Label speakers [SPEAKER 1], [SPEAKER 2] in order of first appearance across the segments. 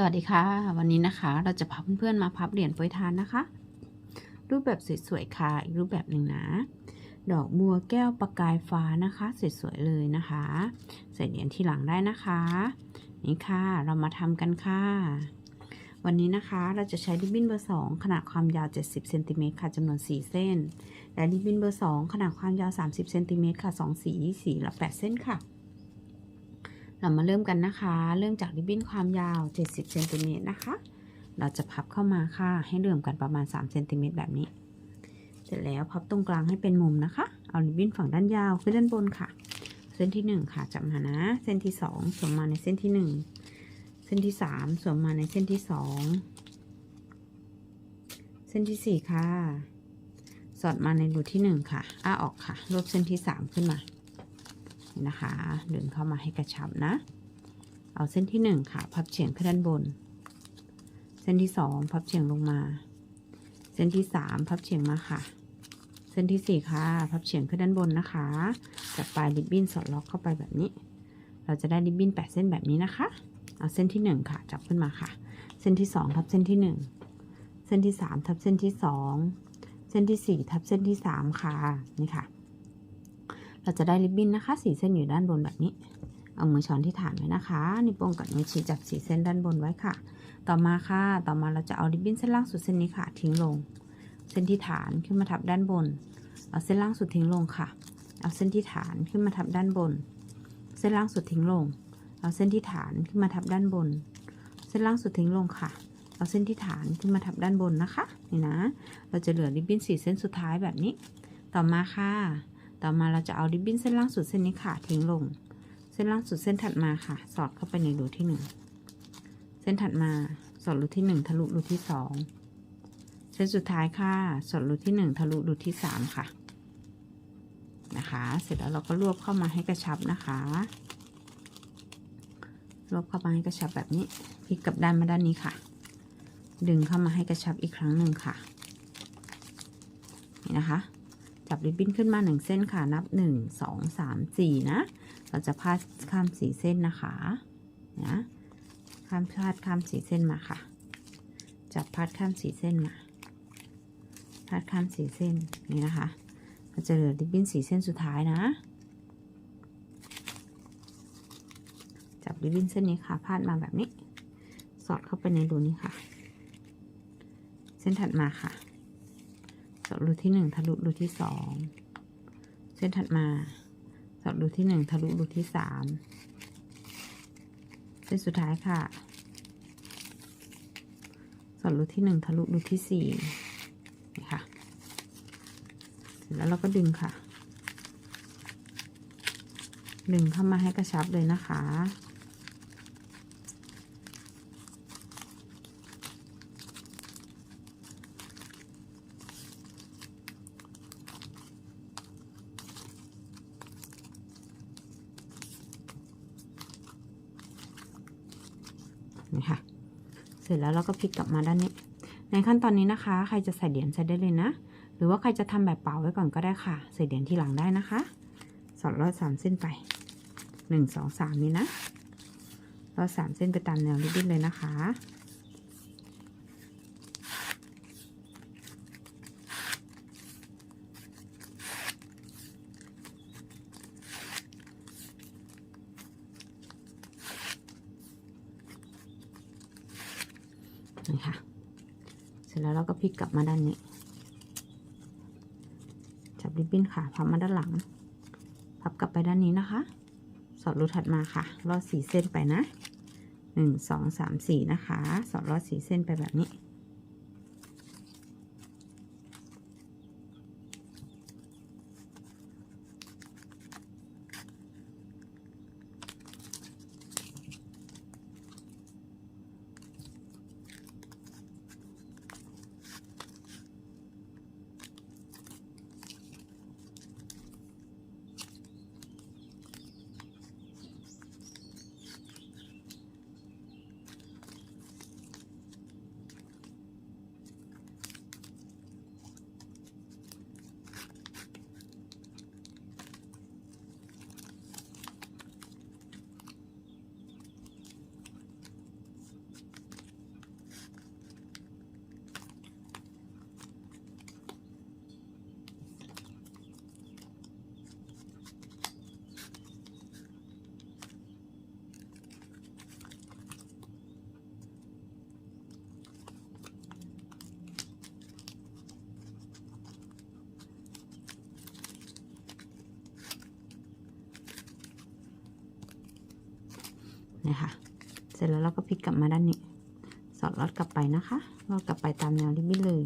[SPEAKER 1] สวัสดีค่ะ วันนี้นะคะเราจะพาเพื่อนๆมาพับเหรียญโปรยทานนะคะ รูปแบบสวยๆค่ะ อีกรูปแบบหนึ่งนะ ดอกบัวแก้วประกายฟ้านะคะสวยๆเลยนะคะใส่เหรียญที่หลังได้นะคะ นี่ค่ะเรามาทำกันค่ะ วันนี้นะคะเราจะใช้ริบบิ้นเบอร์ 2 ขนาดความยาว 70เซนติเมตรค่ะจำนวน 4 เส้น และริบบิ้นเบอร์ 2 ขนาดความยาว 30เซนติเมตรค่ะ 2 สีสีละ 8 เส้นค่ะ เรามาเริ่มกันนะคะ เริ่มจากริบบิ้นความยาว 70เซนติเมตรนะคะ เราจะพับเข้ามาค่ะ ให้เหลื่อมกันประมาณ3เซนติเมตรแบบนี้ เสร็จแล้วพับตรงกลางให้เป็นมุมนะคะ เอาริบบิ้นฝั่งด้านยาวขึ้นด้านบนค่ะ เส้นที่ 1 ค่ะจับมานะ เส้นที่ 2 สวมมาในเส้นที่ 1 เส้นที่ 3 สวมมาในเส้นที่ 2 เส้นที่ 4 ค่ะ สอดมาในรูที่ 1 ค่ะ อ้าออกค่ะ ลบเส้นที่ 3 ขึ้นมา นะคะ ดึงเข้ามาให้กระชับนะ เอาเส้นที่ 1 ค่ะ พับเฉียงขึ้นด้านบน เส้นที่ 2 พับเฉียงลงมา เส้นที่ 3 พับเฉียงมาค่ะ เส้นที่ 4 ค่ะ พับเฉียงขึ้นด้านบนนะคะ จับปลายริบบิ้นสอดล็อกเข้าไปแบบนี้ เราจะได้ริบบิ้น8เส้นแบบนี้นะคะ เอาเส้นที่ 1 ค่ะ จับขึ้นมาค่ะ เส้นที่ 2 ทับเส้นที่ 1 เส้นที่ 3 ทับเส้นที่ 2 เส้นที่ 4 ทับเส้นที่ 3 ค่ะ นี่ค่ะ เราจะได้ริบบิ้นนะคะสีเส้นอยู่ด้านบนแบบนี้ เอามือช้อนที่ฐานไว้นะคะนิ้วโป้งกับนิ้วชี้จับสีเส้นด้านบนไว้ค่ะ ต่อมาค่ะ ต่อมาเราจะเอาริบบิ้นเส้นล่างสุดเส้นนี้ค่ะ ทิ้งลง เส้นที่ฐานขึ้นมาทับด้านบน เอาเส้นล่างสุดทิ้งลงค่ะ เอาเส้นที่ฐานขึ้นมาทับด้านบน เส้นล่างสุดทิ้งลง เอาเส้นที่ฐานขึ้นมาทับด้านบน เส้นล่างสุดทิ้งลงค่ะเอาเส้นที่ฐานขึ้นมาทับด้านบนนะคะ นี่นะ เราจะเหลือริบบิ้นสี่เส้นสุดท้ายแบบนี้ ต่อมาค่ะ ต่อมาเราจะเอาริบบิ้นเส้นล่างสุดเส้นนี้ค่ะทิ้งลง เส้นล่างสุดเส้นถัดมาค่ะ สอดเข้าไปในรูที่หนึ่งเส้นถัดมาสอดรูที่หนึ่งทะลุรูที่สองเส้นสุดท้ายค่ะ สอดรูที่หนึ่งทะลุรูที่สามค่ะ นะคะ เสร็จแล้วเราก็รวบเข้ามาให้กระชับนะคะ รวบเข้ามาให้กระชับแบบนี้พลิกกลับด้านมาด้านนี้ค่ะ ดึงเข้ามาให้กระชับอีกครั้งหนึ่งค่ะ นี่นะคะ จับริบบิ้นขึ้นมาหนึ่งเส้นค่ะ นับหนึ่งสองสามสี่นะ เราจะพาดข้ามสีเส้นนะคะนะข้ามพาดข้ามสีเส้นมาค่ะ จับพาดข้ามสีเส้นมาพาดข้ามสีเส้นนี่นะคะ เราจะเหลือริบบิ้นสีเส้นสุดท้ายนะ จับริบบิ้นเส้นนี้ค่ะ พาดมาแบบนี้ สอดเข้าไปในรูนี้ค่ะ เส้นถัดมาค่ะ สอดรูที่หนึ่งทะลุรูที่สองเส้นถัดมาสอดรูที่หนึ่งทะลุรูที่สามเส้นสุดท้ายค่ะสอดรูที่หนึ่งทะลุรูที่สี่นี่ค่ะเสร็จแล้วเราก็ดึงค่ะดึงเข้ามาให้กระชับเลยนะคะ นี่ค่ะ เสร็ จแล้วเราก็พลิกกลับมาด้านนี้ ในขั้นตอนนี้นะคะ ใครจะใส่เหรียญใส่ได้เลยนะ หรือว่าใครจะทำแบบเป่าไว้ก่อนก็ได้ค่ะ ใส่เหรียญที่หลังได้นะคะสอดรอดสามเส้นไปหนึ่งสองสามนี้นะรอดสามเส้นไปตามแนวริบบิ้นเลยนะคะ นี่ค่ะ เสร็จแล้วเรา ก็พลิกกลับมาด้านนี้ จับริบบิ้นค่ะ พับมาด้านหลัง พับกลับไปด้านนี้นะคะ สอดรูถัดมาค่ะ รอดสีเส้นไปนะหนึ่งสองสามสี่นะคะ สอดรอดสีเส้นไปแบบนี้ นะคะเสร็จแล้วเราก็พลิกกลับมาด้านนี้ สอดลอดกลับไปนะคะลอดกลับไปตามแนวริบบิ้นเลย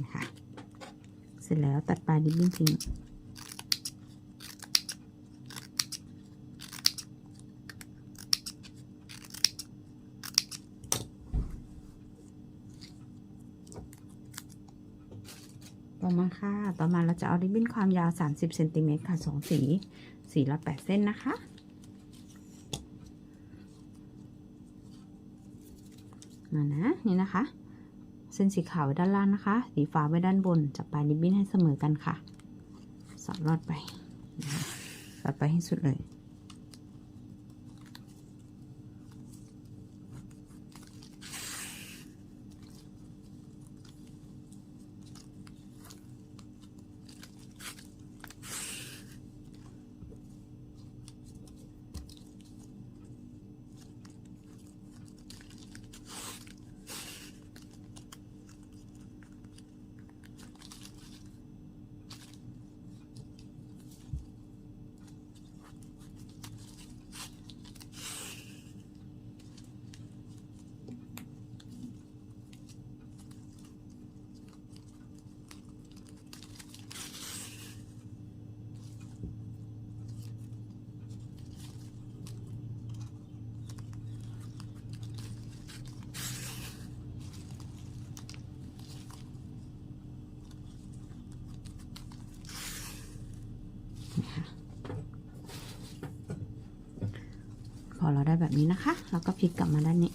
[SPEAKER 1] นะคะเสร็จแล้วตัดปลายริบบิ้นทิ้ง มาค่ะ ต่อมาเราจะเอาริบบิ้นความยาว 30เซนติเมตรค่ะสองสีสีละ8เส้นนะคะ มานะ นี่นะคะ เส้นสีขาวไว้ด้านล่างนะคะ สีฟ้าไว้ด้านบน จับปลายริบบิ้นให้เสมอกันค่ะ สอดลอดไป สอดไปให้สุดเลย พอเราได้แบบนี้นะคะ เราก็พลิกกลับมาด้านนี้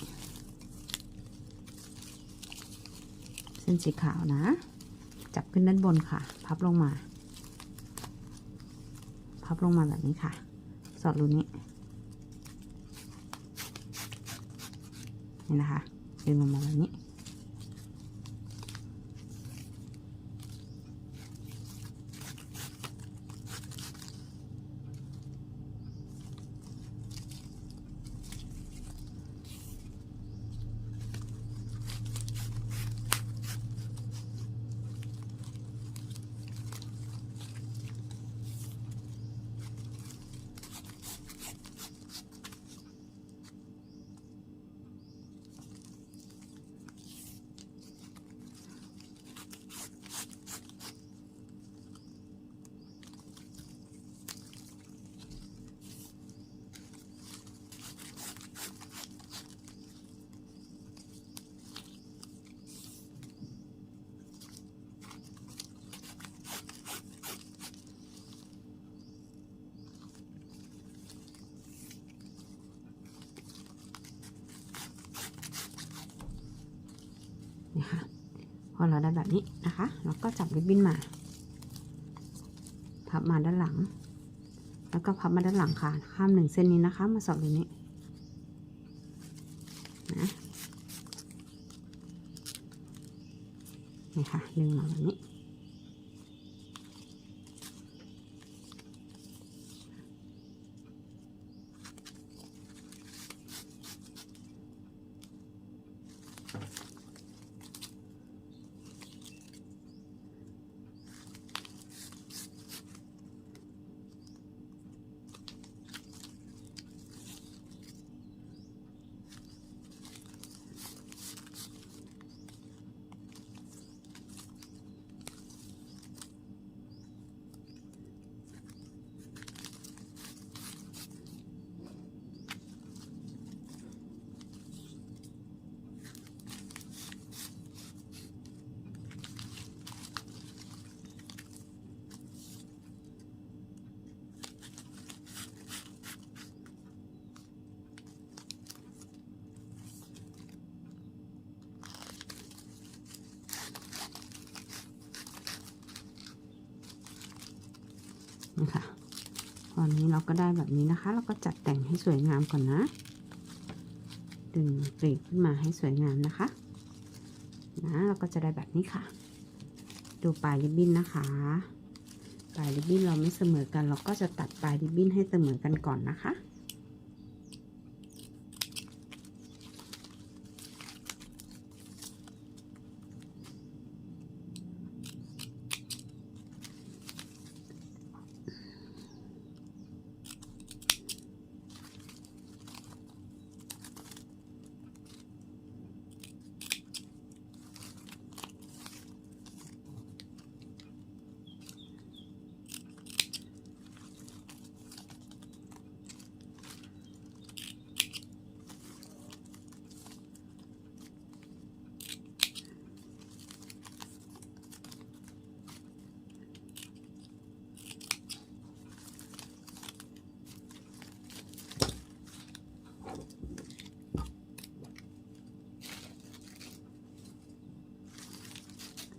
[SPEAKER 1] เส้นสีขาวนะ จับขึ้นด้านบนค่ะ พับลงมา พับลงมาแบบนี้ค่ะ สอดรูนี้นี่นะคะดึงลงมาแบบนี้ พอเราได้แบบนี้นะคะเราก็จับริบบิ้นมา พับมาด้านหลัง แล้วก็พับมาด้านหลังค่ะ ข้ามหนึ่งเส้นนี้นะคะ มาสอดตรงนี้นะนี่ค่ะดึงมาแบบนี้ นะคะตอนนี้เราก็ได้แบบนี้นะคะ เราก็จัดแต่งให้สวยงามก่อนนะ ดึงกรีบขึ้นมาให้สวยงามนะคะ นะเราก็จะได้แบบนี้ค่ะ ดูปลายริบบิ้นนะคะ ปลายริบบิ้นเราไม่เสมอกัน เราก็จะตัดปลายริบบิ้นให้เสมอกันก่อนนะคะ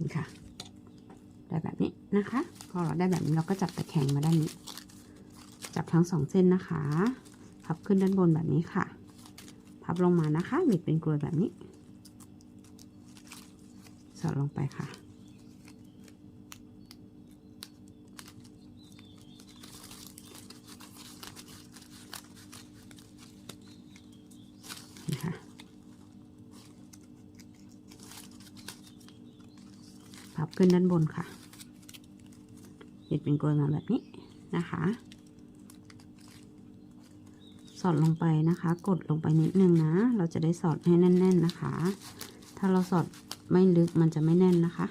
[SPEAKER 1] นี่ค่ะ ได้แบบนี้นะคะ พอเราได้แบบนี้เราก็จับตะแคงมาด้านนี้ จับทั้งสองเส้นนะคะ พับขึ้นด้านบนแบบนี้ค่ะ พับลงมานะคะบิดเป็นกลวยแบบนี้ สอดลงไปค่ะนะคะ พับขึ้นด้านบนค่ะบิดเป็นกลวยมาแบบนี้นะคะ สอดลงไปนะคะ กดลงไปนิดนึงนะ เราจะได้สอดให้แน่น ๆนะคะ ถ้าเราสอดไม่ลึกมันจะไม่แน่นนะคะ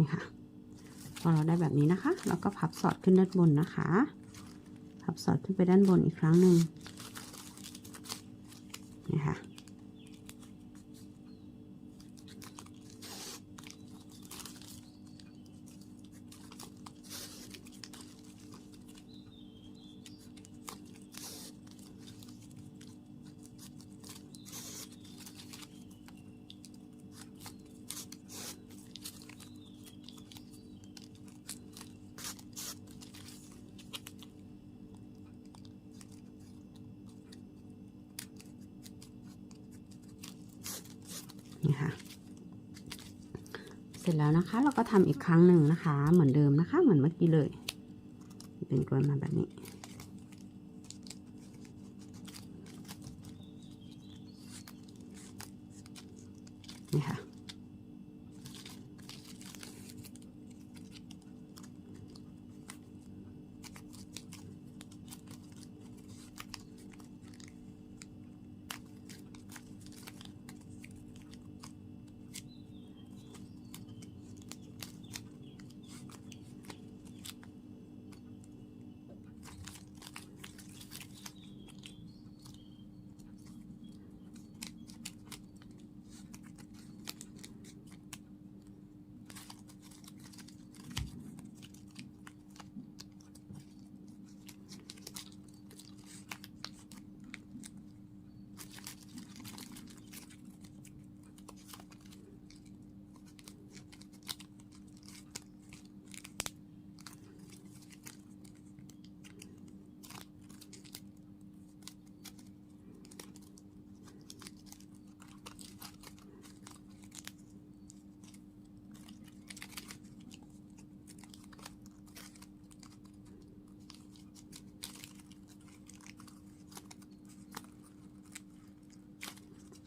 [SPEAKER 1] นี่ค่ะ พอเราได้แบบนี้นะคะ เราก็พับสอดขึ้นด้านบนนะคะ พับสอดขึ้นไปด้านบนอีกครั้งหนึ่ง นี่ค่ะเสร็จแล้วนะคะเราก็ทำอีกครั้งหนึ่งนะคะ เหมือนเดิมนะคะ เหมือนเมื่อกี้เลย เป็นกลวยมาแบบนี้ค่ะ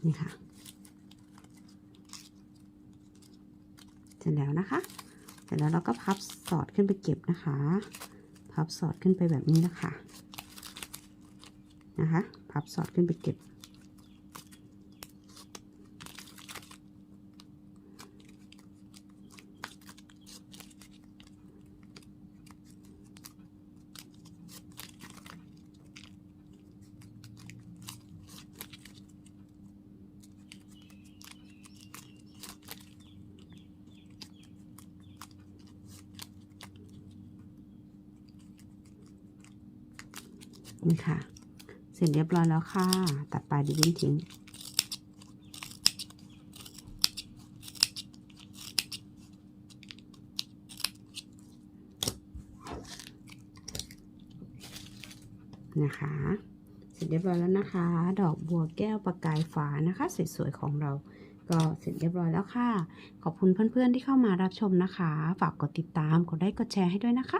[SPEAKER 1] นี่ค่ะเสร็จแล้วนะคะ เสร็จแล้วเราก็พับสอดขึ้นไปเก็บนะคะ พับสอดขึ้นไปแบบนี้นะคะ นะคะ พับสอดขึ้นไปเก็บ นี่ค่ะ เสร็จเรียบร้อยแล้วค่ะ ตัดปลายดิบบิ้นทิ้ง นะคะ เสร็จเรียบร้อยแล้วนะคะ ดอกบัวแก้วประกายฟ้านะคะ สวยๆของเราก็เสร็จเรียบร้อยแล้วค่ะ ขอบคุณเพื่อนๆที่เข้ามารับชมนะคะ ฝากกดติดตาม กดไลค์ กดแชร์ให้ด้วยนะคะ